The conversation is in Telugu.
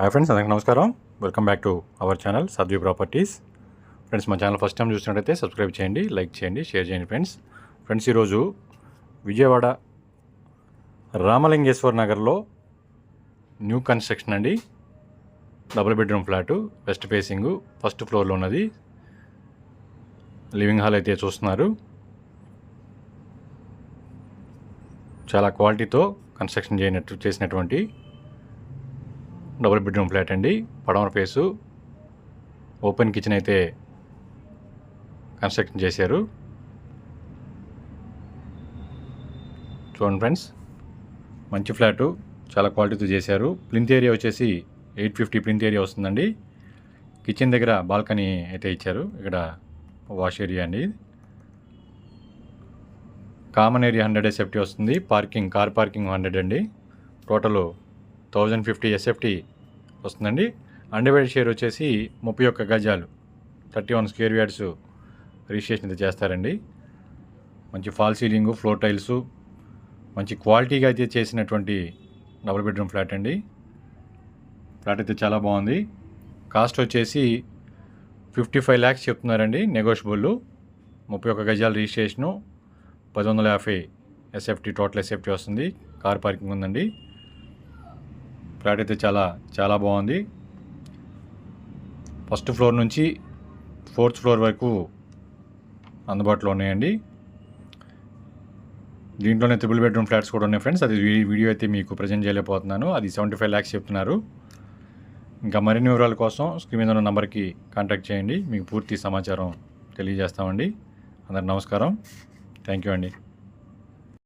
హాయ్ ఫ్రెండ్స్ అందరికీ నమస్కారం. Welcome back to our channel Sadvi properties friends మా ఛానల్ ఫస్ట్ టైం చూసినట్టయితే సబ్స్క్రైబ్ చేయండి లైక్ చేయండి షేర్ చేయండి ఫ్రెండ్స్ ఫ్రెండ్స్ ఈరోజు విజయవాడ రామలింగేశ్వర్ నగర్లో న్యూ కన్స్ట్రక్షన్ అండి. Double bedroom flat west facing first ఫ్లోర్లో ఉన్నది. లివింగ్ హాల్ అయితే చూస్తున్నారు. చాలా క్వాలిటీతో కన్స్ట్రక్షన్ చేయనట్టు చేసినటువంటి డబుల్ బెడ్రూమ్ ఫ్లాట్ అండి. పడమర ఫేసు. ఓపెన్ కిచెన్ అయితే కన్స్ట్రక్షన్ చేశారు. చూడండి ఫ్రెండ్స్ మంచి ఫ్లాటు చాలా క్వాలిటీతో చేశారు. ప్లింత్ ఏరియా వచ్చేసి ఎయిట్ ఫిఫ్టీ ప్లింత్ ఏరియా వస్తుందండి. కిచెన్ దగ్గర బాల్కనీ అయితే ఇచ్చారు. ఇక్కడ వాష్ ఏరియా అండి. కామన్ ఏరియా హండ్రెడ్ సేఫ్టీ వస్తుంది. పార్కింగ్ కార్ పార్కింగ్ హండ్రెడ్ అండి. టోటల్ థౌజండ్ ఫిఫ్టీ ఎస్ఎఫ్టీ వస్తుందండి. అండర్వైడ్ షేర్ వచ్చేసి ముప్పై ఒక్క గజాలు. Thirty one square yards registration అయితే చేస్తారండి. మంచి ఫాల్ సీలింగ్ ఫ్లోర్ టైల్స్ మంచి క్వాలిటీగా అయితే చేసినటువంటి డబుల్ బెడ్రూమ్ ఫ్లాట్ అండి. ఫ్లాట్ అయితే చాలా బాగుంది. కాస్ట్ వచ్చేసి ఫిఫ్టీ ఫైవ్ ల్యాక్స్ చెప్తున్నారండి నెగోషియబుల్ ముప్పై ఒక్క గజాల రిజిస్ట్రేషను పది వందల యాభై ఎస్ఎఫ్టీ టోటల్ ఎస్ఎఫ్టీ వస్తుంది. కార్ పార్కింగ్ ఉందండి. ఫ్లాట్ అయితే చాలా చాలా బాగుంది. ఫస్ట్ ఫ్లోర్ నుంచి ఫోర్త్ ఫ్లోర్ వరకు అందుబాటులో ఉన్నాయండి. దీంట్లోనే త్రిబుల్ బెడ్రూమ్ ఫ్లాట్స్ కూడా ఉన్నాయి ఫ్రెండ్స్. అది వీడియో అయితే మీకు ప్రజెంట్ చేయలేకపోతున్నాను. అది సెవెంటీ ఫైవ్ ల్యాక్స్ చెప్తున్నారు. ఇంకా మరిన్ని వివరాల కోసం స్క్రీన్ మీద ఉన్న నెంబర్కి కాంటాక్ట్ చేయండి. మీకు పూర్తి సమాచారం తెలియజేస్తామండి. అందరు నమస్కారం. థ్యాంక్ యూ అండి.